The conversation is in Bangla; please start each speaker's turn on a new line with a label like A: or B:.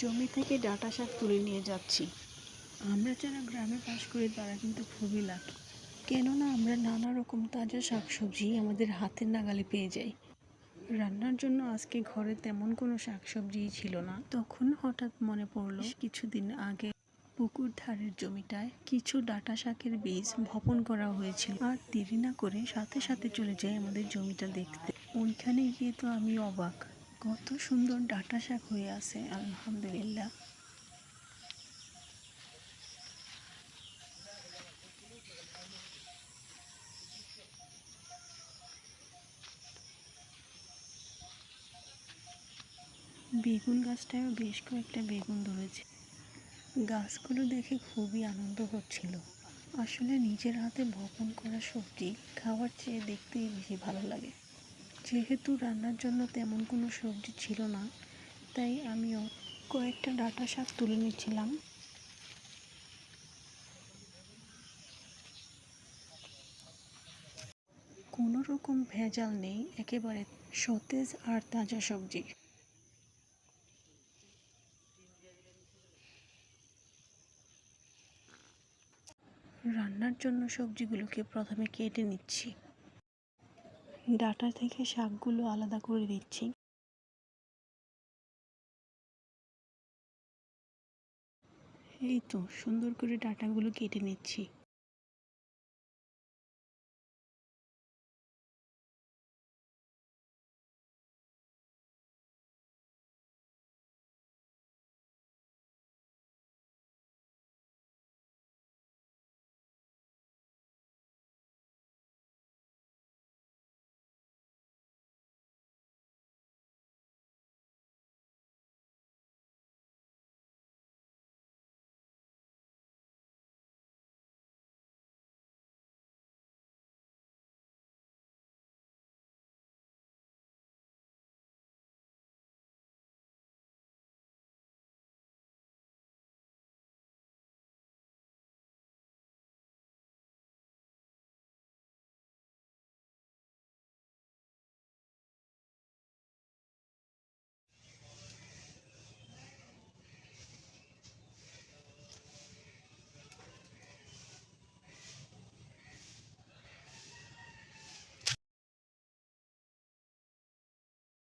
A: জমি থেকে ডাঁটা শাক তুলে নিয়ে যাচ্ছি। আমরা যারা গ্রামে বাস করি, তারা কিন্তু খুবই লাকি। কেননা আমরা নানা রকম তাজা শাকসবজি আমাদের হাতের নাগালে পেয়ে যাই। রান্নার জন্য আজকে ঘরে তেমন কোনো শাকসবজিই ছিল না। তখন হঠাৎ মনে পড়ল কিছুদিন আগে পুকুর ধারের জমিটায় কিছু ডাঁটা শাকের বীজ বপন করা হয়েছিল। আর দেরি না করে সাথে সাথে চলে যাই আমাদের জমিটা দেখতে। ওইখানে গিয়ে তো আমি অবাক। কত সুন্দর ডাঁটা শাক হয়ে আছে, আলহামদুলিল্লাহ। বেগুন গাছটায়ও বেশ কয়েকটা বেগুন ধরেছে। গাছগুলো দেখে খুবই আনন্দ হচ্ছিল। আসলে নিজের হাতে বপন করা সবজি খাওয়ার চেয়ে দেখতেই বেশি ভালো লাগে। যেহেতু রান্নার জন্য তেমন কোনো সবজি ছিল না, তাই আমিও কয়েকটা ডাঁটা শাক তুলে নিচ্ছিলাম। কোনো রকম ভেজাল নেই, একেবারে সতেজ আর তাজা সবজি। রান্নার জন্য সবজিগুলোকে প্রথমে কেটে নিচ্ছি। ডাটা থেকে শাকগুলো আলাদা করে দিচ্ছি। এই তো সুন্দর করে ডাটাগুলো কেটে নিচ্ছি।